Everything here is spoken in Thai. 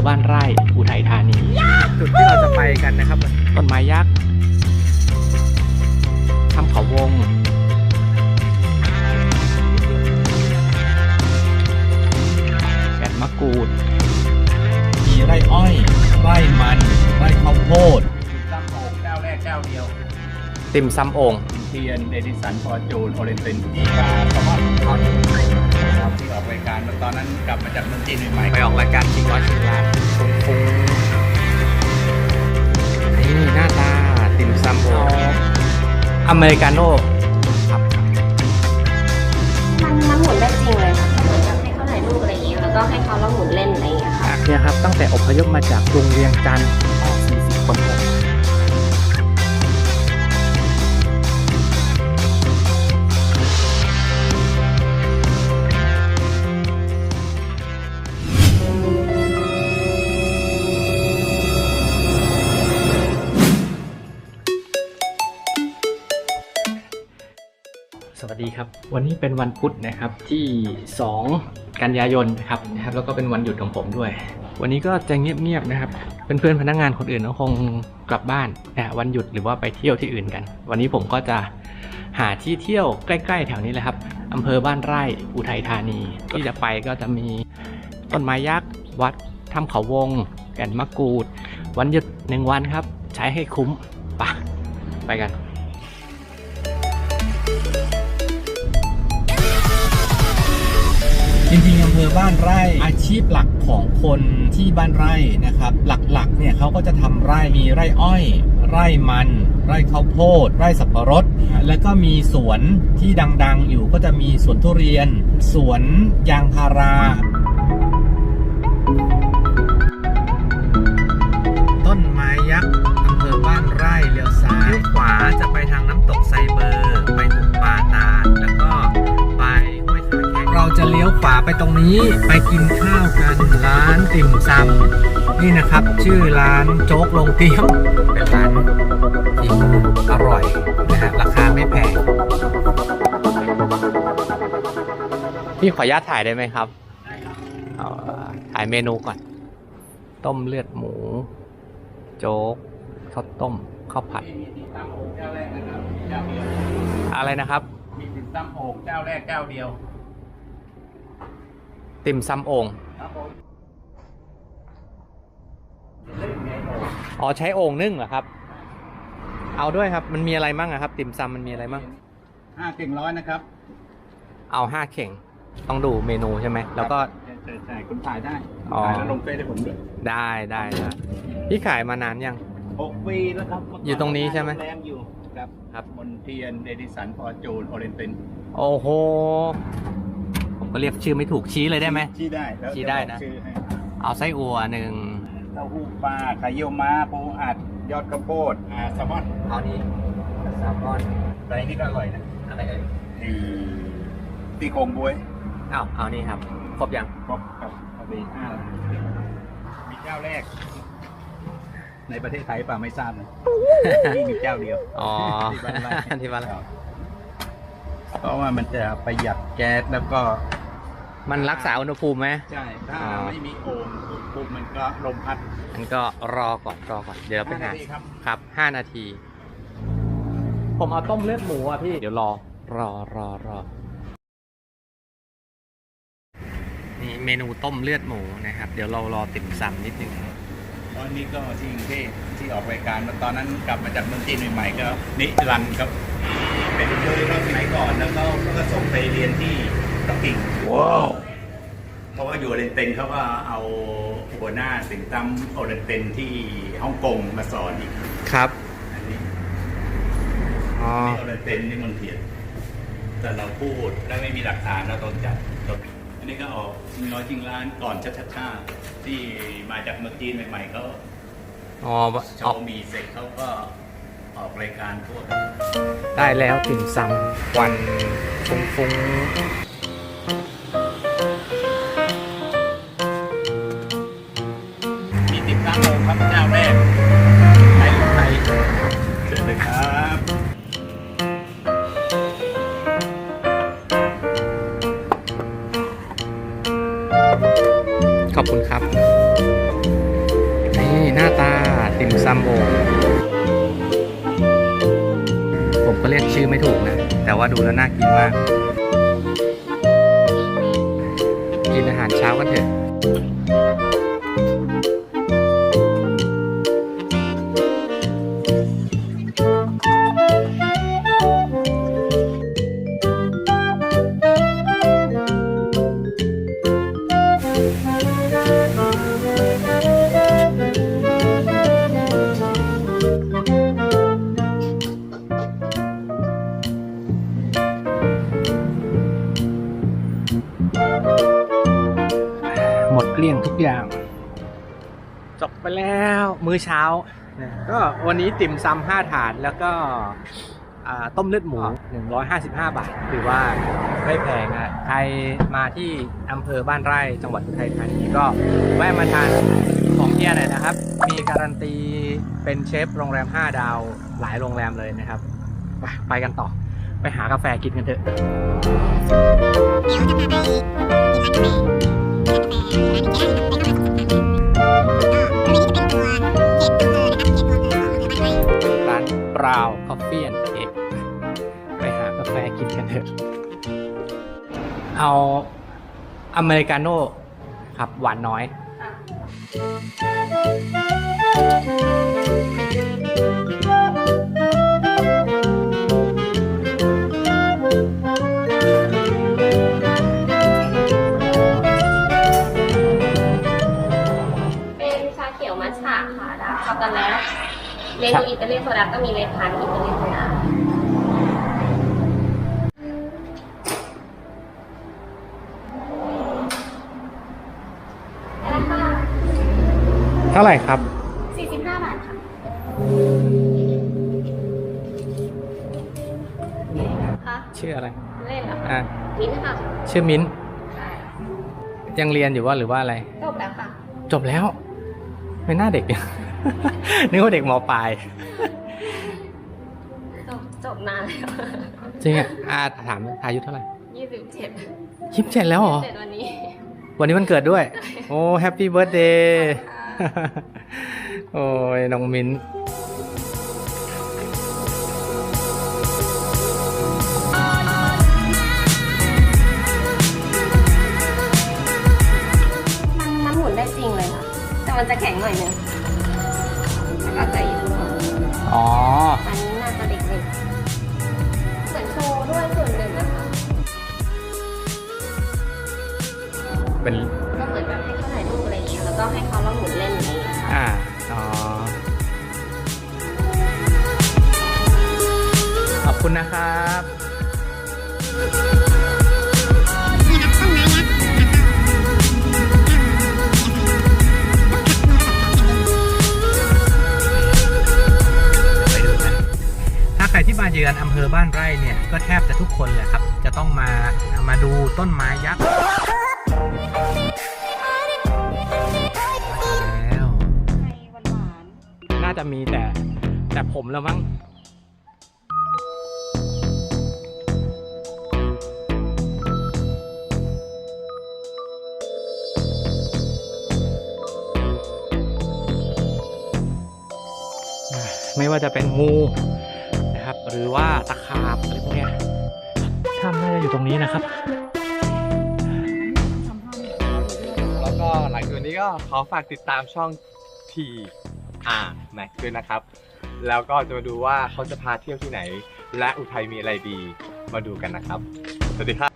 อบ้านไร่อุทัยธานี จุดที่เราจะไปกันนะครับต้นไม้ยักษ์ทำเขาวง แก่นมะกรูด มีไร่อ้อยไร่มันไร่ข้าวโพดตั้งโอ่งเจ้าแรกเจ้าเดียวติ่มซำโอ่งเทียนเอดิสันฟอร์จูนโอเรนตินที่มาสมอดคอนครับที่ออกรายการตอนนั้นกลับมาจากเมืองจีนใหม่ๆไปออกรายการชิงร้อยชิงล้าน ฟุ้งฟุ้งนี่หน้าตาติ่มซำโอ่งอเมริกาโน่ครับมันมันหมุนได้จริงเลยค่ะเหมือนกับให้เขาถ่ายรูปอะไรอย่างเงี้ยแล้วก็ให้เขาแล้วหมุนเล่นอะไรอย่างเงี้ยค่ะเนี่ยครับตั้งแต่อพยพมาจากกรุงเวียงจันทร์40คน สวัสดีครับ วันนี้เป็นวันพุธนะครับที่ 2 กันยายนนะครับนะครับ แล้วก็เป็นวันหยุดของผมด้วย วันนี้ก็จะเงียบๆนะครับเพื่อนๆพนักงานคนอื่นก็คงกลับบ้านนะวันหยุดหรือว่าไปเที่ยวที่อื่นกัน วันนี้ผมก็จะหาที่เที่ยวใกล้ ๆ แถวนี้แหละครับอำเภอบ้านไร่อุทัยธานีที่จะไปก็จะมีต้นไม้ยักษ์วัดถ้ำเขาวง แก่นมะกรูด วันหยุดหนึ่งวันครับ ใช้ให้คุ้มไปะไปกัน จริงๆอำเภอบ้านไร่อาชีพหลักของคนที่บ้านไร่นะครับ หลักๆเนี่ยเขาก็จะทำไร่มีไร่อ้อย ไร่มัน ไร่ข้าวโพด ไร่สับปะรด แล้วก็มีสวนที่ดังๆอยู่ก็จะมีสวนทุเรียน สวนยางพารา นี้ไปกินข้าวกันร้านติ่มซำนี่นะครับ ชื่อร้านโจ๊กลงเตี้ยมเป็นร้านที่อร่อยนะฮะราคาไม่แพงพี่ขออนุญาตถ่ายได้ไหมครับถ่ายเมนูก่อน ต้มเลือดหมู โจ๊กข้าวต้มข้าวผัด อะไรนะครับมีติดตั้งโอ่งเจ้าแรกเจ้าเดียว ติ่มซำโอ่งครับผมอ๋อใช้โอ่งนึ่งเหรอครับ เอาด้วยครับมันมีอะไรมั่งอะครับ ติ่มซำมันมีอะไรมั่งห้าเก่งร้อยนะครับ เอาห้าเข่งต้องดูเมนูใช่ไหมแล้วก็ใช่ใช่คุณถ่ายได้อ๋อถ่ายแล้วลงเฟซให้ผมด้วยได้ได้ได้พี่ขายมานานยังหกปีแล้วครับเก่อยู่ตรงนี้ใช่ไหมโรงแรมอยู่ครับครับมนเทียนเอดิสันฟอร์จูนโอเรนตินโอ้โหผม ก็เรียกชื่อไม่ถูกชี้เลยได้ไหม ชี้ได้แล้วชี้ได้นะจบอกชื่อให้เอาไส้อั่วหนึ่งเต้าหู้ปลาไข่เยี่ยวม้าปูอัด ยอดกระโพดอ่าแซลมอนเอานี้แซลมอนอะไรนี่ก็อร่อยนะอะไรเอ่ยไอ้ตีโครงบวยอ้าวเอานี่ครับ ครบยังครบครับพอดีห้ามีเจ้าแรก ในประเทศไทยเปล่าไม่ทราบนะนี่มีเจ้าเดียว อ๋อ ที่บ้านไร่ ที่บ้านไร่ เพราะว่ามันจะประหยัดแก๊สแล้วก็ มันรักษาอุณหภูมิไหม ใช่ ถ้าอ๋อ ไม่มีโอ่งปุ๊บมันก็ลมพัดมันก็รอก่อนรอก่อน เดี๋ยวเราไปหา ห้านาทีครับครับห้านาที ผมเอาต้มเลือดหมูอะพี่ เดี๋ยวรอ รอรอรอ นี่เมนูต้มเลือดหมูนะครับ เดี๋ยวเรารอติ่มซำนิดนึง ตอนนี้ก็ที่กรุงเทพที่ออกรายการตอนนั้นกลับมาจากเมืองจีนใหม่ๆก็นิรันดร์ครับ เป็นเคยเราสมัยก่อนแล้วก็ก็ส่งไปเรียนที่ปั กกิ่งว้าวเพราะว่าอยู่โอเรนเตนเขาก็เอาหัวหน้าสิงตั้มโอเรนเตนที่ฮ่องกงมาสอนอีกครับอันนี้อ๋อนี่โอเรนเตนนี่มันเถียนแต่เราพูดแล้วไม่มีหลักฐานเราโดนจับเราผิดอันนี้ก็ออกมีน้อยจริงร้านก่อนชัดชาที่มาจากเมืองจีนใหม่ๆเขาอ๋อโชออกว์มีเสร็จเขาก็ออกรายการทั่วไปได้แล้วติ่มซำวันฟุ้งฟุ้ งมีติดตั้งครับเจ้าแรกในไทยเชิญเลยครับขอบคุณครับ นี่หน้าตาติ่มซำโอผมก็เรียกชื่อไม่ถูกนะ แต่ว่าดูแล้วน่ากินมาก กินอาหารเช้ากันเถอะ มื้อเช้าก็วันนี้ติ่มซำห้าถาดแล้วก็ต้มเลือดหมู 155 บาท ถือว่าไม่แพงอะ ใครมาที่อำเภอบ้านไร่จังหวัดอุทัยธานีก็แวะมาทานของเฮียหน่อยนะครับ มีการันตีเป็นเชฟโรงแรม 5 ดาวหลายโรงแรมเลยนะครับ ไปไปกันต่อ ไปหากาแฟกินกันเถอะร้านเป ล่าคอฟฟี่แอนด์เค้กไปหากาแฟกินกันเถอะ เอาอเมริกาโน่ครับหวานน้อยเป็ เมนูอิตาเลียนโซดาก็มีเลพันอิตาเลียนโซดาราคาเท่าไหร่ครับ 45 บาทค่ะค่ะชื่ออะไร เล่นเหรอคะอะ มิ้นท์ค่ะชื่อมิ้นท์ใช่ยังเรียนอยู่ว่าหรือว่าอะไร จบแล้วค่ะ จบแล้ว ไม่น่าเด็กนึ กว่าเด็กมปลาย จบจบนานแล้วจริงอะอาถามอายุเท่าไหร่27ยี่สิบเจ็ดแล้วเหรอ เจ็ดวันนี้ วันนี้มันเกิดด้วย โอ้แฮปปี้เบิร์ดเดย์โอ้ยน้องมิ้นมันมันหมุนได้จริงเลยค่ะแต่มันจะแข็งหน่อยนึง แล้วก็จะอยู่ข้างบนอ๋อ อันนี้น่าจะเด็กๆเหมือนโชว์ด้วยส่วนหนึ่งนะคะเป็น ก็เหมือนแบบให้เขาถ่ายรูปอะไรอย่างเงี้ยแล้วก็ให้เขาลองหมุนเล่นอะไรอย่างเงี้ยค่ะอ่า อ๋อ ขอบคุณนะครับ อนอำเภอบ้านไร่เนี่ยก็แทบจะทุกคนแหละครับ จะต้องมามาดูต้นไม้ยักษ์แล้วน่าจะมีแต่แต่ผมแล้วมั้งไม่ว่าจะเป็นงู หรือว่าตะขาบอะไรพวกเนี้ยถ้ำน่าจะอยู่ตรงนี้นะครับ แล้วก็หลังจากนี้ก็ขอฝากติดตามช่อง T R Max ด้วยนะครับ แล้วก็จะมาดูว่าเขาจะพาเที่ยวที่ไหน และอุทัยมีอะไรดีมาดูกันนะครับ สวัสดีครับ